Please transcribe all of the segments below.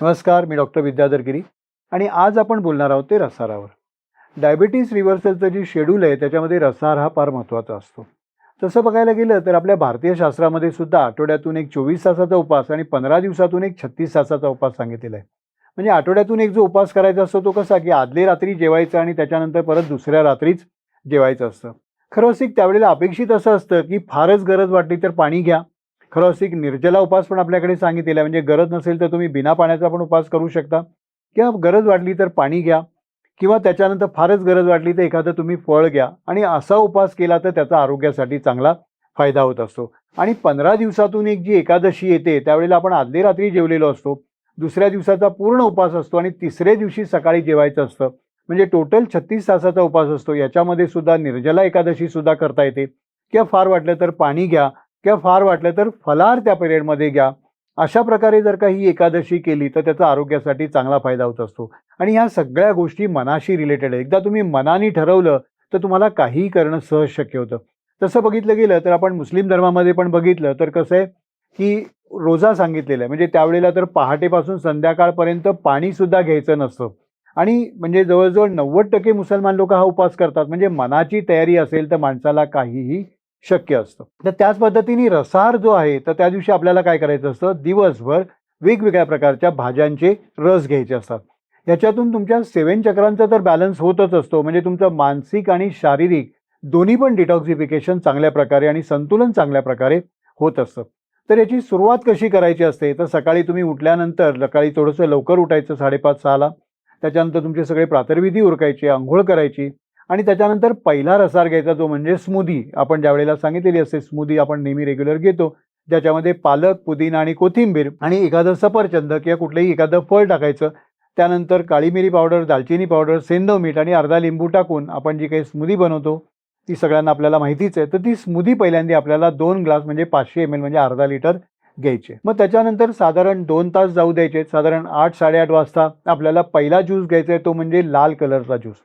नमस्कार मी डॉक्टर विद्याधर गिरी आणि आज आपण बोलणार आहोत ते रसारावर. डायबिटीस रिव्हर्सलचं जे शेड्यूल आहे त्याच्यामध्ये रसार हा फार महत्त्वाचा असतो. तसं बघायला गेलं तर आपल्या भारतीय शास्त्रामध्ये सुद्धा आठवड्यातून एक चोवीस तासाचा उपास आणि पंधरा दिवसातून एक छत्तीस तासाचा उपास सांगितलेला आहे. म्हणजे आठवड्यातून एक जो उपास करायचा असतो तो कसा की आदली रात्री जेवायचा आणि त्याच्यानंतर परत दुसऱ्या रात्रीच जेवायचं असतं. खरंच एक त्यावेळेला अपेक्षित असं असतं की फारच गरज वाटली तर पाणी घ्या खरं असं एक निर्जला उपास पण आपल्याकडे सांगितलेला आहे. म्हणजे गरज नसेल तर तुम्ही बिना पाण्याचा पण उपास करू शकता. किंवा गरज वाटली तर पाणी घ्या. किंवा त्याच्यानंतर फारच गरज वाटली तर एखादं तुम्ही फळ घ्या. आणि असा उपास केला तर त्याचा आरोग्यासाठी चांगला फायदा होत असतो. आणि पंधरा दिवसातून एक जी एकादशी येते त्यावेळेला आपण आदली रात्री जेवलेलो असतो. दुसऱ्या दिवसाचा पूर्ण उपास असतो आणि तिसऱ्या दिवशी सकाळी जेवायचं असतं. म्हणजे टोटल छत्तीस तासाचा उपास असतो. याच्यामध्ये सुद्धा निर्जला एकादशी सुद्धा करता येते. किंवा फार वाटलं तर पाणी घ्या. किंवा फार वाटलं तर फलाहार त्या पिरियडमध्ये घ्या. अशा प्रकारे जर का ही एकादशी केली तर त्याचा आरोग्यासाठी चांगला फायदा होत असतो. आणि ह्या सगळ्या गोष्टी मनाशी रिलेटेड आहे एकदा तुम्ही मनाने ठरवलं तर तुम्हाला काहीही करणं सहज शक्य होतं. तसं बघितलं गेलं तर आपण मुस्लिम धर्मामध्ये पण बघितलं तर कसं आहे की रोजा सांगितलेला आहे म्हणजे त्यावेळेला तर पहाटेपासून संध्याकाळपर्यंत पाणीसुद्धा घ्यायचं नसतं. आणि म्हणजे जवळजवळ नव्वद टक्के मुसलमान लोक हा उपास करतात. म्हणजे मनाची तयारी असेल तर माणसाला काहीही शक्य असतं. तर त्याच पद्धतीने रसार जो आहे तर त्या दिवशी आपल्याला काय करायचं असतं? दिवसभर वेगवेगळ्या प्रकारच्या भाज्यांचे रस घ्यायचे असतात. याच्यातून तुमच्या सेवन चक्रांचा तर बॅलन्स होतच असतो. म्हणजे तुमचं मानसिक आणि शारीरिक दोन्ही पण डिटॉक्सिफिकेशन चांगल्या प्रकारे आणि संतुलन चांगल्या प्रकारे होत असतं. तर याची सुरुवात कशी करायची असते? तर सकाळी तुम्ही उठल्यानंतर सकाळी थोडंसं लवकर उठायचं साडेपाच सहाला. त्याच्यानंतर तुमचे सगळे प्रातर्विधी उरकायचे आंघोळ करायची. आणि त्याच्यानंतर पहिला रसार घ्यायचा जो म्हणजे स्मूदी. आपण ज्या वेळेला सांगितलेली असते स्मूदी आपण नेहमी रेग्युलर घेतो. ज्याच्यामध्ये पालक पुदिना आणि कोथिंबीर आणि एखादं सफरचंद किंवा कुठलंही एखादं फळ टाकायचं. त्यानंतर काळी मिरी पावडर दालचिनी पावडर सेंदव मीठ आणि अर्धा लिंबू टाकून आपण जी काही स्मूदी बनवतो ती सगळ्यांना आपल्याला माहितीच आहे. तर ती स्मूदी पहिल्यांदा आपल्याला दोन ग्लास म्हणजे पाचशे एम एल म्हणजे अर्धा लिटर घ्यायचे मग त्याच्यानंतर साधारण दोन तास जाऊ द्यायचे. साधारण आठ साडेआठ वाजता आपल्याला पहिला ज्यूस घ्यायचा आहे तो म्हणजे लाल कलरचा ज्यूस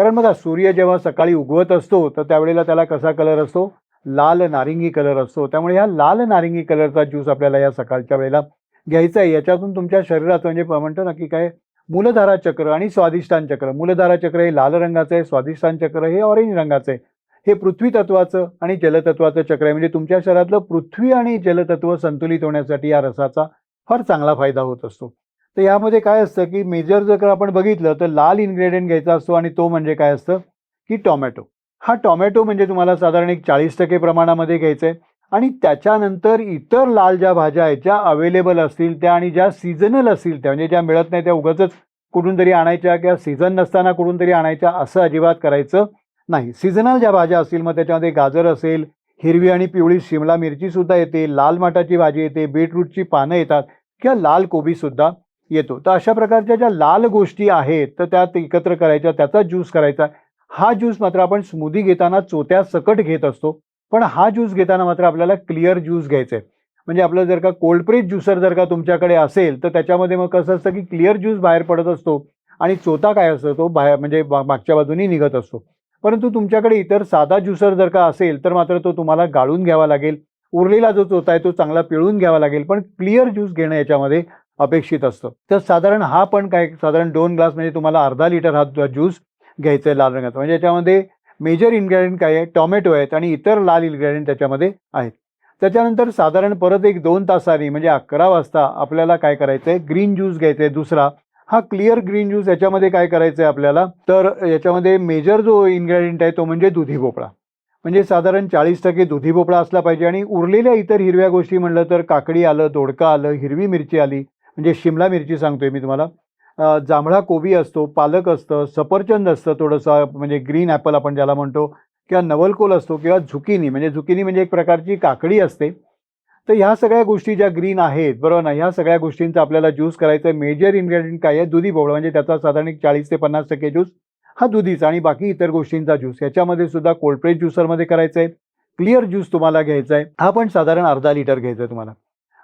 कारण बघा सूर्य जेव्हा सकाळी उगवत असतो तर त्यावेळेला त्याला कसा कलर असतो? लाल नारिंगी कलर असतो. त्यामुळे ह्या लाल नारिंगी कलरचा ज्यूस आपल्याला या सकाळच्या वेळेला घ्यायचा आहे. याच्यातून तुमच्या शरीराचं म्हणजे म्हणतो ना की काय? मूलधारा चक्र आणि स्वादिष्टान चक्र. मूलधारा चक्र हे लाल रंगाचं आहे स्वादिष्टान चक्र हे ऑरेंज रंगाचं आहे. हे पृथ्वी तत्वाचं आणि जलतत्वाचं चक्र आहे. म्हणजे तुमच्या शरीरातलं पृथ्वी आणि जलतत्व संतुलित होण्यासाठी या रसाचा फार चांगला फायदा होत असतो. तर यामध्ये काय असतं की मेजर जर आपण बघितलं तर लाल इन्ग्रेडियंट घ्यायचा असतो आणि तो म्हणजे काय असतं की टॉमॅटो. हा टॉमॅटो म्हणजे तुम्हाला साधारण एक चाळीस टक्के प्रमाणामध्ये घ्यायचं आहे. आणि त्याच्यानंतर इतर लाल ज्या भाज्या आहेत ज्या अवेलेबल असतील त्या आणि ज्या सीझनल असतील त्या म्हणजे ज्या मिळत नाही त्या उगाचच कुठून तरी आणायच्या किंवा सीझन नसताना कुठून तरी आणायच्या असं अजिबात करायचं नाही. सीझनल ज्या भाज्या असतील मग त्याच्यामध्ये गाजर असेल हिरवी आणि पिवळी शिमला मिरची सुद्धा येते लाल माटाची भाजी येते बीटरूटची पानं येतात किंवा लाल कोबीसुद्धा येतो. तर अशा प्रकारच्या ज्या लाल गोष्टी आहेत तर त्यात एकत्र करायच्या त्याचा ज्यूस करायचा. हा ज्यूस मात्र आपण स्मूदी घेताना चोत्या सकट घेत असतो. पण हा ज्यूस घेताना मात्र आपल्याला क्लिअर ज्यूस घ्यायचा आहे म्हणजे आपलं जर का कोल्ड प्रेस ज्युसर जर का तुमच्याकडे असेल तर त्याच्यामध्ये मग कसं असतं की क्लिअर ज्यूस बाहेर पडत असतो आणि चोता काय असतो तो बाहेर म्हणजे मागच्या बाजूनी निघत असतो. परंतु तुमच्याकडे इतर साधा ज्युसर जर का असेल तर मात्र तो तुम्हाला गाळून घ्यावा लागेल. उरलेला जो चोता आहे तो चांगला पिळून घ्यावा लागेल. पण क्लिअर ज्यूस घेणं याच्यामध्ये अपेक्षित असतं. तर साधारण हा पण काय साधारण दोन ग्लास म्हणजे तुम्हाला अर्धा लिटर हा ज्यूस घ्यायचा आहे लाल रंगाचा. म्हणजे याच्यामध्ये मेजर इन्ग्रेडियंट काय आहे? टॉमॅटो आहेत आणि इतर लाल इन्ग्रेडियंट त्याच्यामध्ये आहेत. त्याच्यानंतर साधारण परत एक दोन तासांनी म्हणजे अकरा वाजता आपल्याला काय करायचं आहे ग्रीन ज्यूस घ्यायचा आहे दुसरा. हा क्लिअर ग्रीन ज्यूस याच्यामध्ये काय करायचं आहे आपल्याला? तर याच्यामध्ये मेजर जो इन्ग्रेडियंट आहे तो म्हणजे दुधी भोपळा. म्हणजे साधारण चाळीस टक्के दुधी भोपळा असला पाहिजे आणि उरलेल्या इतर हिरव्या गोष्टी म्हणलं तर काकडी आलं दोडका आलं हिरवी मिरची आली म्हणजे शिमला मिरची सांगतोय मी तुम्हाला. जांभळा कोबी असतो पालक असतं सफरचंद असतं थोडंसं म्हणजे ग्रीन ॲपल आपण ज्याला म्हणतो किंवा नवलकोल असतो किंवा झुकिनी म्हणजे झुकिनी म्हणजे एक प्रकारची काकडी असते. तर ह्या सगळ्या गोष्टी ज्या ग्रीन आहेत बरोबर ना? ह्या सगळ्या गोष्टींचा आपल्याला ज्यूस करायचं आहे मेजर इन्ग्रेडियंट काय आहे? दुधी भोवळा म्हणजे त्याचा साधारण एक चाळीस ते पन्नास टक्के ज्यूस हा दुधीचा आणि बाकी इतर गोष्टींचा ज्यूस. याच्यामध्ये सुद्धा कोल्ड प्रेस ज्युसरमध्ये करायचा आहे क्लिअर ज्यूस तुम्हाला घ्यायचा आहे हा पण साधारण अर्धा लिटर घ्यायचा आहे तुम्हाला.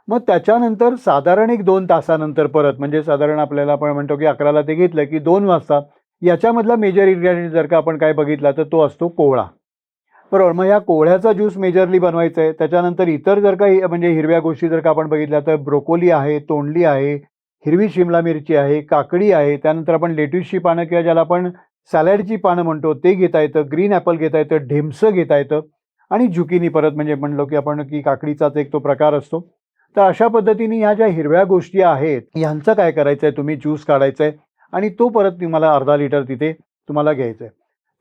मग त्याच्यानंतर साधारण एक दोन तासानंतर परत म्हणजे साधारण आपल्याला आपण म्हणतो की अकराला ते घेतलं की दोन वाजता याच्यामधला मेजर इन्ग्रेडियंट जर का आपण काय बघितला तर तो असतो कोवळा. बरोबर मग या कोवळ्याचा ज्यूस मेजरली बनवायचा आहे. त्याच्यानंतर इतर जर काही म्हणजे हिरव्या गोष्टी जर का आपण बघितल्या तर ब्रोकोली आहे तोंडली आहे हिरवी शिमला मिरची आहे काकडी आहे त्यानंतर आपण लेट्यूसची पानं किंवा ज्याला आपण सॅलॅडची पानं म्हणतो ते घेता येतं. ग्रीन ॲपल घेता येतं ढेमसं घेता येतं. आणि झुकिनी परत म्हणजे म्हणलो की आपण की काकडीचाच एक तो प्रकार असतो. तर अशा पद्धतीने ह्या ज्या हिरव्या गोष्टी आहेत ह्यांचं काय करायचं आहे तुम्ही ज्यूस काढायचं आहे आणि तो परत तुम्हाला अर्धा लिटर तिथे तुम्हाला घ्यायचा आहे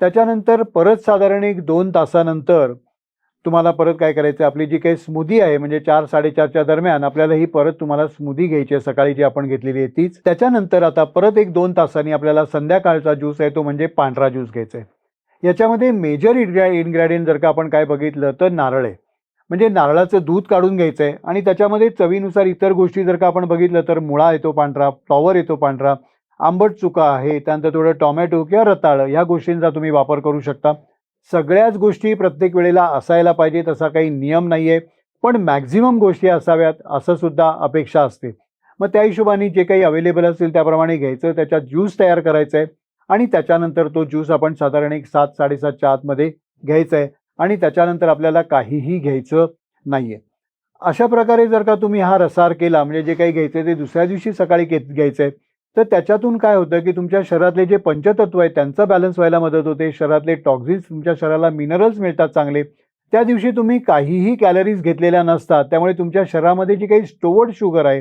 त्याच्यानंतर परत साधारण एक दोन तासानंतर तुम्हाला परत काय करायचं आहे आपली जी काही स्मूदी आहे म्हणजे चार साडेचारच्या दरम्यान आपल्याला ही परत तुम्हाला स्मूदी घ्यायची आहे सकाळी जी आपण घेतलेली आहे तीच. त्याच्यानंतर आता परत एक दोन तासांनी आपल्याला संध्याकाळचा ज्यूस आहे तो म्हणजे पांढरा ज्यूस घ्यायचा आहे याच्यामध्ये मेजर इन्ग्रॅ इन्ग्रॅडियंट जर का आपण काय बघितलं तर नारळ आहे. म्हणजे नारळाचं दूध काढून घ्यायचं आहे आणि त्याच्यामध्ये चवीनुसार इतर गोष्टी जर का आपण बघितलं तर मुळा येतो पांढरा फ्लॉवर येतो पांढरा आंबट चुका आहे त्यानंतर थोडं टॉमॅटो किंवा रताळं ह्या गोष्टींचा तुम्ही वापर करू शकता. सगळ्याच गोष्टी प्रत्येक वेळेला असायला पाहिजेत असा काही नियम नाही आहे पण मॅक्झिमम गोष्टी असाव्यात असं सुद्धा अपेक्षा असते. मग त्या हिशोबाने जे काही अवेलेबल असेल त्याप्रमाणे घ्यायचं त्याच्यात ज्यूस तयार करायचा आहे आणि त्याच्यानंतर तो ज्यूस आपण साधारण एक सात साडेसातच्या आतमध्ये घ्यायचा आहे आणि त्याच्यानंतर आपल्याला काहीही घ्यायचं नाही आहे अशा प्रकारे जर का तुम्ही हा रसार केला म्हणजे जे काही घ्यायचं आहे ते दुसऱ्या दिवशी सकाळी घेत घ्यायचं आहे तर त्याच्यातून काय होतं की तुमच्या शरीरातले जे पंचतत्व आहे त्यांचा बॅलन्स व्हायला मदत होते. शरीरातले टॉक्झिन्स तुमच्या शरीराला मिनरल्स मिळतात चांगले. त्या दिवशी तुम्ही काहीही कॅलरीज घेतलेल्या नसतात. त्यामुळे तुमच्या शरीरामध्ये जी काही स्टोवर्ड शुगर आहे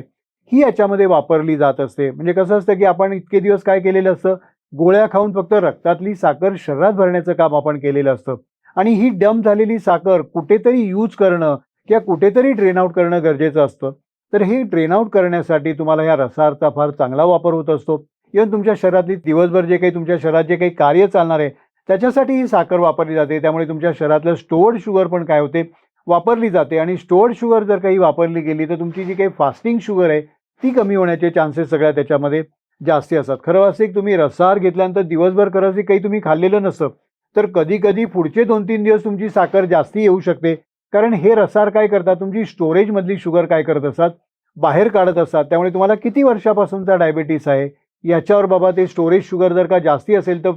ही याच्यामध्ये वापरली जात असते. म्हणजे कसं असतं की आपण इतके दिवस काय केलेलं असतं? गोळ्या खाऊन फक्त रक्तातली साखर शरीरात भरण्याचं काम आपण केलेलं असतं. आणि ही डम्प झालेली साखर कुठेतरी यूज करणं किंवा कुठेतरी ड्रेन आउट करणं गरजेचं असतं. तर हे ड्रेन आउट करण्यासाठी तुम्हाला ह्या रसारचा फार चांगला वापर होत असतो. इव्हन तुमच्या शहरातली दिवसभर जे काही तुमच्या शहरात जे काही कार्य चालणार आहे त्याच्यासाठी ही साखर वापरली जाते. त्यामुळे तुमच्या शहरातलं स्टोअर्ड शुगर पण काय होते? वापरली जाते. आणि स्टोअर्ड शुगर जर काही वापरली गेली तर तुमची जी काही फास्टिंग शुगर आहे ती कमी होण्याचे चान्सेस सगळ्या त्याच्यामध्ये जास्ती असतात. खरं असं तुम्ही रसार घेतल्यानंतर दिवसभर खरं काही तुम्ही खाल्लेलं नसतं. तर कधी कधी पुढचे दोन तीन दिवस तुमची साखर जास्ती येऊ शकते. कारण हे रसार काय करतात? तुमची स्टोरेजमधली शुगर काय करत असतात? बाहेर काढत असतात. त्यामुळे तुम्हाला किती वर्षापासूनचा डायबिटीस आहे? याच्यावर बाबा ते स्टोरेज शुगर जर का जास्ती असेल तर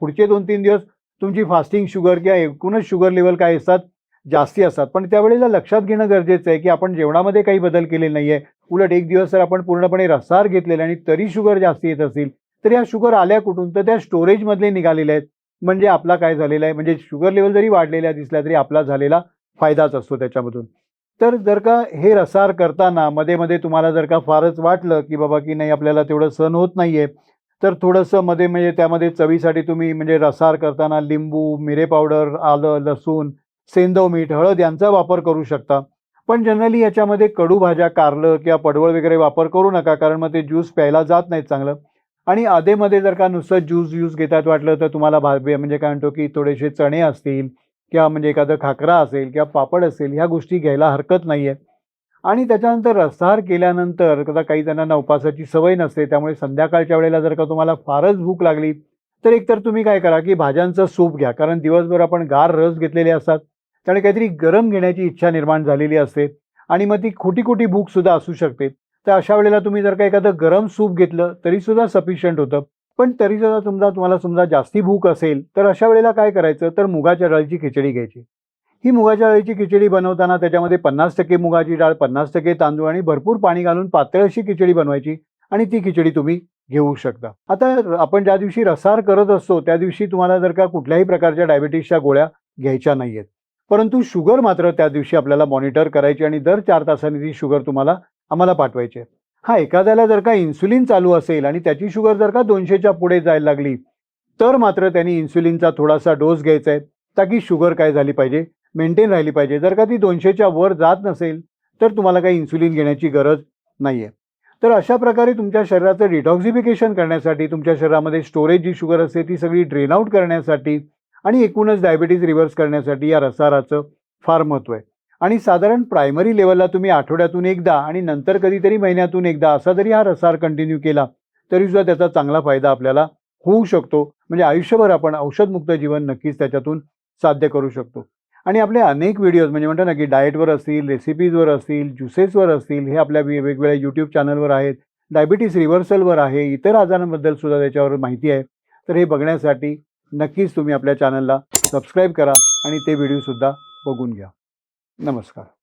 पुढचे दोन तीन दिवस तुमची फास्टिंग शुगर किंवा एकूणच शुगर लेवल काय असतात? जास्ती असतात. पण त्यावेळेला लक्षात घेणं गरजेचं आहे की आपण जेवणामध्ये काही बदल केले नाही आहे उलट एक दिवस जर आपण पूर्णपणे रसार घेतलेला आणि तरी शुगर जास्ती येत असेल तर या शुगर आल्या कुठून? तर त्या स्टोरेजमधले निघालेल्या आहेत. म्हणजे आपला काय झालेला आहे? म्हणजे शुगर लेवल जरी वाढलेल्या दिसल्या तरी आपला झालेला फायदाच असतो त्याच्यामधून. तर जर का हे रसार करताना मध्ये मध्ये तुम्हाला जर का फारच वाटलं की बाबा की नाही आपल्याला तेवढं सण होत नाही आहे तर थोडंसं मध्ये म्हणजे त्यामध्ये चवीसाठी तुम्ही म्हणजे रसार करताना लिंबू मिरे पावडर आलं लसूण सेंदव मीठ हळद यांचा वापर करू शकता. पण जनरली याच्यामध्ये कडू भाज्या कारलं किंवा पडवळ वगैरे वापर करू नका कारण मग ते ज्यूस प्यायला जात नाहीत चांगलं. आणि आधेमध्ये जर का नुसतं ज्यूस ज्यूस घेतात वाटलं तर तुम्हाला भा म्हणजे काय म्हणतो की थोडेसे चणे असतील किंवा म्हणजे एखादं खाकरा असेल किंवा पापड असेल ह्या गोष्टी घ्यायला हरकत नाही आहे आणि त्याच्यानंतर रसाहार केल्यानंतर कदा काही जणांना उपासाची सवय नसते त्यामुळे संध्याकाळच्या वेळेला जर का तुम्हाला फारच भूक लागली तर एकतर तुम्ही काय करा की भाज्यांचं सूप घ्या. कारण दिवसभर आपण गार रस घेतलेले असतात त्यामुळे काहीतरी गरम घेण्याची इच्छा निर्माण झालेली असते आणि मग ती खोटी खोटी भूकसुद्धा असू शकते. तर अशा वेळेला तुम्ही जर का एखादं गरम सूप घेतलं तरीसुद्धा सफिशियंट होतं. पण तरी सुद्धा समजा तुम्हाला समजा जास्ती भूक असेल तर अशा वेळेला काय करायचं? तर मुगाच्या डाळीची खिचडी घ्यायची. ही मुगाच्या डाळीची खिचडी बनवताना त्याच्यामध्ये पन्नास टक्के मुगाची डाळ पन्नास टक्के तांदूळ आणि भरपूर पाणी घालून पातळ अशी खिचडी बनवायची आणि ती खिचडी तुम्ही घेऊ शकता. आता आपण ज्या दिवशी रसार करत असतो त्या दिवशी तुम्हाला जर का कुठल्याही प्रकारच्या डायबिटीसच्या गोळ्या घ्यायच्या नाही आहेत परंतु शुगर मात्र त्या दिवशी आपल्याला मॉनिटर करायची आणि दर चार तासांनी ती शुगर तुम्हाला आम्हाला पाठवायचे. हा एखाद्याला जर का इन्सुलिन चालू असेल आणि त्याची शुगर जर का दोनशेच्या पुढे जायला लागली तर मात्र त्यांनी इन्सुलिनचा थोडासा डोस घ्यायचा आहे ताकी शुगर काय झाली पाहिजे मेंटेन राहिली पाहिजे. जर का ती दोनशेच्या वर जात नसेल तर तुम्हाला काही इन्सुलिन घेण्याची गरज नाही आहे तर अशा प्रकारे तुमच्या शरीराचं डिटॉक्झिफिकेशन करण्यासाठी तुमच्या शरीरामध्ये स्टोरेज जी शुगर असते ती सगळी ड्रेन आउट करण्यासाठी आणि एकूणच डायबिटीज रिव्हर्स करण्यासाठी या रसाराचं फार महत्त्व आहे. आणि साधारण प्रायमरी लेवलला तुम्ही आठवड्यातून एकदा आणि नंतर कधीतरी महिन्यातून एकदा असा जरी हा रसार कंटिन्यू केला तरीसुद्धा त्याचा चांगला फायदा आपल्याला होऊ शकतो. म्हणजे आयुष्यभर आपण औषधमुक्त जीवन नक्कीच त्याच्यातून साध्य करू शकतो. आणि आपले अनेक व्हिडिओज म्हणजे म्हणतो ना की डाएटवर असतील रेसिपीजवर असतील ज्युसेसवर असतील हे आपल्या वेगवेगळ्या यूट्यूब चॅनलवर आहेत. डायबिटीस रिव्हर्सलवर आहे इतर आजारांबद्दल सुद्धा त्याच्यावर माहिती आहे. तर हे बघण्यासाठी नक्कीच तुम्ही आपल्या चॅनलला सबस्क्राईब करा आणि ते व्हिडिओसुद्धा बघून घ्या. नमस्कार.